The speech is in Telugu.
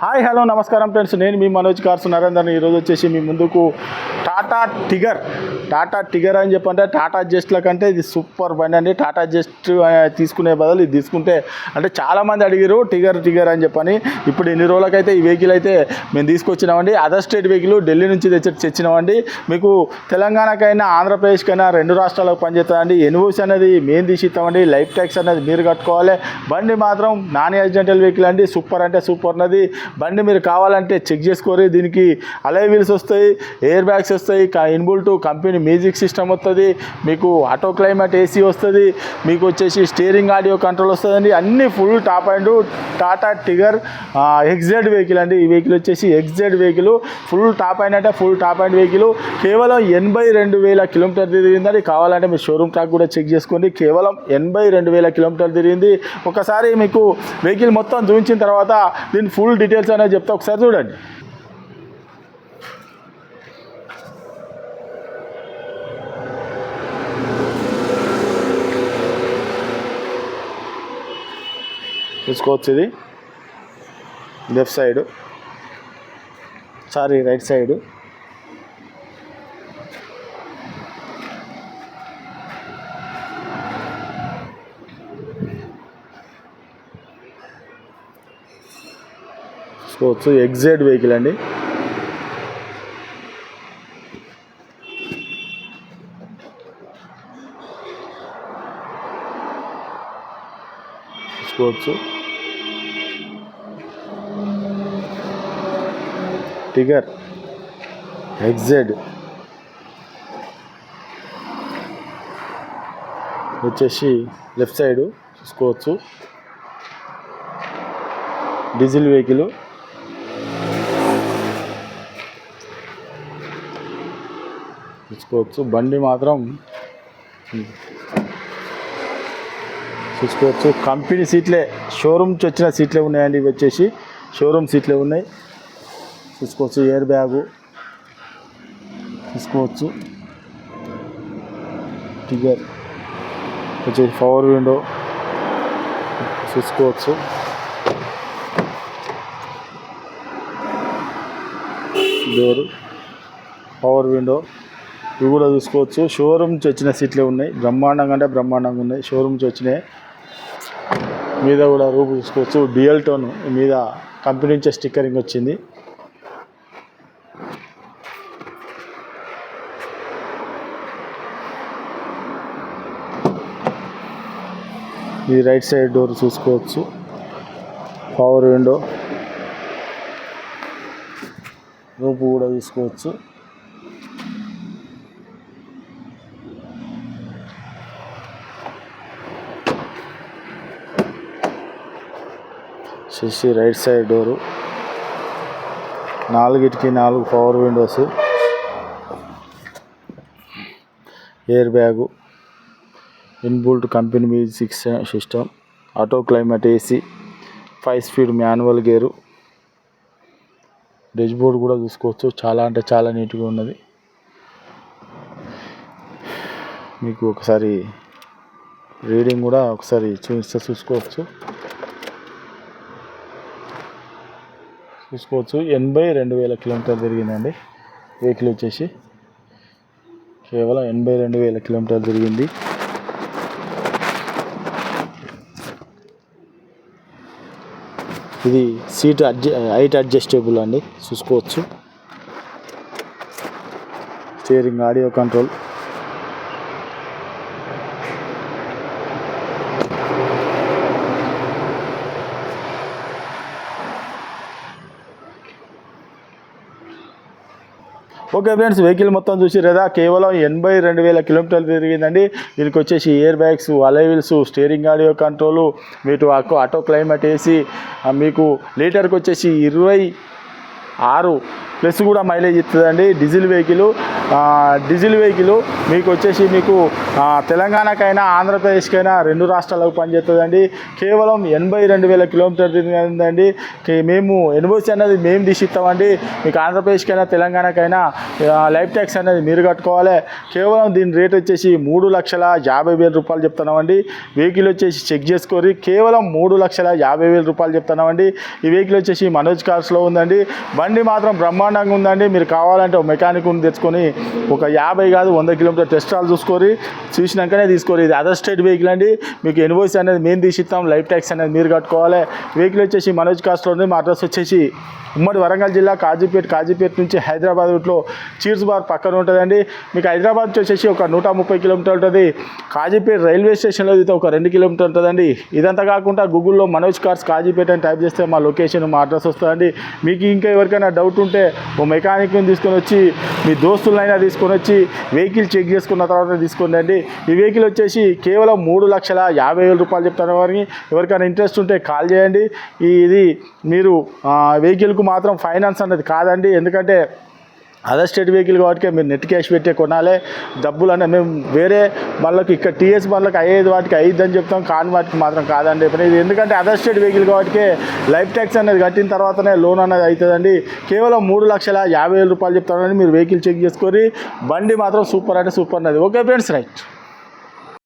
హాయ్ హలో నమస్కారం ఫ్రెండ్స్. నేను మీ మనోజ్ కార్స్ నరేందర్ ఈరోజు వచ్చేసి మీ ముందుకు టాటా టిగర్. టాటా టిగర్ అని చెప్పంటే టాటా జెస్ట్ల కంటే ఇది సూపర్ బండి అండి. టాటా జెస్ట్ తీసుకునే బదులు ఇది తీసుకుంటే అంటే చాలామంది అడిగారు టిగర్ టిగర్ అని చెప్పని. ఇప్పుడు ఎన్ని రోజులకైతే ఈ వెహికల్ అయితే మేము తీసుకొచ్చినామండి. అదర్ స్టేట్ వెహికల్ ఢిల్లీ నుంచి తెచ్చి తెచ్చినామండి. మీకు తెలంగాణకైనా ఆంధ్రప్రదేశ్కైనా రెండు రాష్ట్రాలకు పనిచేస్తుందండి. ఎన్ఓసి అనేది మేము తీసి ఇస్తామండి లైఫ్ ట్యాక్స్ అనేది మీరు కట్టుకోవాలి. బండి మాత్రం నాన్ యాక్సిడెంటల్ వెహికల్ అండి. సూపర్ అంటే సూపర్ అనేది బండి మీరు కావాలంటే చెక్ చేసుకోరు. దీనికి అలై వీల్స్ వస్తాయి ఎయిర్ బ్యాగ్స్ వస్తాయి ఇన్బుల్ట్ కంపెనీ మ్యూజిక్ సిస్టమ్ వస్తుంది మీకు ఆటో క్లైమేట్ ఏసీ వస్తుంది మీకు వచ్చేసి స్టీరింగ్ ఆడియో కంట్రోల్ వస్తుందండి. అన్ని full top and Tata Tigor XZ vehicle అండి. ఈ వెహికల్ వచ్చేసి XZ vehicle full top and అంటే ఫుల్ టాప్ అండ్ వెహికల్. కేవలం ఎనభై రెండు వేల కిలోమీటర్ తిరిగిందండి. కావాలంటే మీ షోరూమ్ ట్రాక్ కూడా చెక్ చేసుకోండి. కేవలం ఎనభై రెండు వేల కిలోమీటర్ తిరిగింది. ఒకసారి మీకు వెహికల్ మొత్తం చూపించిన తర్వాత దీని ఫుల్ డీటెయిల్స్ అనేది చెప్తా ఒకసారి చూడండి. తీసుకోవచ్చు ఇది. Left side. Sorry right side. చూసుకోవచ్చు ఎగ్జైడ్ వెహికల్ అండి. చూసుకోవచ్చు టిగర్ ఎగ్జెడ్ వచ్చేసి లెఫ్ట్ సైడ్ చూసుకోవచ్చు డీజిల్ వెహికల్ చూసుకోవచ్చు బండి మాత్రం చూసుకోవచ్చు కంపెనీ సీట్లే షోరూమ్స్ వచ్చిన సీట్లే ఉన్నాయండి ఇవి వచ్చేసి. షోరూమ్ సీట్లే ఉన్నాయి. చూసుకోవచ్చు ఎయిర్ బ్యాగు చూసుకోవచ్చు టిగర్ వచ్చేసి పవర్ విండో చూసుకోవచ్చు డోరు పవర్ విండో ఇవి కూడా చూసుకోవచ్చు. షోరూమ్ వచ్చిన సీట్లే ఉన్నాయి. బ్రహ్మాండంగా అంటే బ్రహ్మాండంగా ఉన్నాయి. షోరూమ్ వచ్చినాయి. మీద కూడా రూపు చూసుకోవచ్చు. డిఎల్ టోన్ మీద కంపెనీ నుంచే స్టిక్కరింగ్ వచ్చింది. ఇది రైట్ సైడ్ డోర్ చూసుకోవచ్చు. Power window. రూపు కూడా చూసుకోవచ్చు. వచ్చేసి రైట్ సైడ్ డోరు. నాలుగిటికి నాలుగు power windows. Air bag. Inbuilt company music system auto climate AC. Five speed manual gear. Dashboard కూడా చూసుకోవచ్చు. చాలా అంటే చాలా నీట్గా ఉన్నది. మీకు ఒకసారి రీడింగ్ కూడా ఒకసారి చూస్తే చూసుకోవచ్చు. చూసుకోవచ్చు ఎనభై రెండు వేల కిలోమీటర్ తిరిగిందండి వెహికల్ వచ్చేసి కేవలం ఎనభై రెండు వేల కిలోమీటర్ తిరిగింది ఇది సీట్ అడ్జ హైట్ అడ్జస్టబుల్ అండి. చూసుకోవచ్చు. Steering audio control. Okay friends vehicle మొత్తం చూసి కదా? కేవలం ఎనభై రెండు వేల కిలోమీటర్లు తిరిగిందండి. దీనికి వచ్చేసి air bags alloy wheels steering audio control మీకు ఆటో ఆటో క్లైమేట్ వేసి మీకు లీటర్కి వచ్చేసి ఇరవై ఆరు ప్లస్ కూడా మైలేజ్ ఇస్తుందండి. డీజిల్ వెహికల్ డీజిల్ వెహికల్ మీకు వచ్చేసి మీకు తెలంగాణకైనా ఆంధ్రప్రదేశ్కైనా రెండు రాష్ట్రాలకు పనిచేస్తుందండి. కేవలం ఎనభై రెండు వేల కిలోమీటర్ తిరిగిందండి. మేము ఎన్ఓసి అనేది మేము తీసిస్తామండి. మీకు ఆంధ్రప్రదేశ్కైనా తెలంగాణకైనా లైఫ్ ట్యాక్స్ అనేది మీరు కట్టుకోవాలి. కేవలం దీని రేట్ వచ్చేసి మూడు లక్షల యాభై వేల రూపాయలు చెప్తున్నామండి. వెహికల్ వచ్చేసి చెక్ చేసుకోరి కేవలం మూడు లక్షల యాభై వేల రూపాయలు చెప్తున్నామండి. ఈ వెహికల్ వచ్చేసి మనోజ్ కార్స్లో ఉందండి. బండి మాత్రం బ్రహ్మ బ్రహ్మాండంగా ఉందండి. మీరు కావాలంటే ఒక మెకానిక్ తెచ్చుకొని ఒక యాభై కాదు వంద కిలోమీటర్ టెస్ట్ ఆల్ చూసుకొని చూసినాకనే తీసుకోరు. ఇది అదర్ స్టేట్ వెహికల్ అండి. మీకు ఇన్వాయిస్ అనేది మేము తీసిస్తాం. లైఫ్ ట్యాక్స్ అనేది మీరు కట్టుకోవాలి. వెహికల్ వచ్చేసి మనోజ్ కాస్ట్లో ఉంది మా అడ్రస్ వచ్చేసి ఉమ్మడి వరంగల్ జిల్లా కాజీపేట కాజీపేట నుంచి హైదరాబాద్ రూట్లో చీర్స్ బార్ పక్కన ఉంటుందండి. మీకు హైదరాబాద్ వచ్చేసి ఒక నూట ముప్పై కిలోమీటర్ ఉంటుంది. కాజీపేట రైల్వే స్టేషన్లో అయితే ఒక రెండు కిలోమీటర్ ఉంటుందండి. ఇదంతా కాకుండా గూగుల్లో మనోజ్ కార్స్ కాజీపేట అని టైప్ చేస్తే మా లొకేషన్ మా అడ్రస్ వస్తుందండి. మీకు ఇంకా ఎవరికైనా డౌట్ ఉంటే ఓ మెకానిక్ని తీసుకొని వచ్చి మీ దోస్తులైనా తీసుకొని వచ్చి వెహికల్ చెక్ చేసుకున్న తర్వాత తీసుకోండి ఈ వెహికల్ వచ్చేసి కేవలం మూడు లక్షల యాభై వేల రూపాయలు చెప్తాను వారికి. ఎవరికైనా ఇంట్రెస్ట్ ఉంటే కాల్ చేయండి. ఇది మీరు వెహికల్కు మాత్రం ఫైనాన్స్ అనేది కాదండి. ఎందుకంటే అదర్ స్టేట్ వెహికల్ కాబట్టి మీరు నెట్ క్యాష్ పెట్టే కొనాలి. డబ్బులు అనే మేము వేరే వాళ్ళకి ఇక్కడ టీఎస్ వాళ్ళకి అయ్యేది వాటికి అయ్యిద్దని చెప్తాం. కాని వాటికి మాత్రం కాదండి ఇది ఎందుకంటే అదర్ స్టేట్ వెహికల్ కాబట్టి లైఫ్ ట్యాక్స్ అనేది కట్టిన తర్వాతనే లోన్ అనేది అవుతుందండి కేవలం మూడు లక్షల యాభై వేల రూపాయలు చెప్తారని మీరు వెహికల్ చెక్ చేసుకొని బండి మాత్రం సూపర్ అంటే సూపర్ అనేది ఓకే ఫ్రెండ్స్ రైట్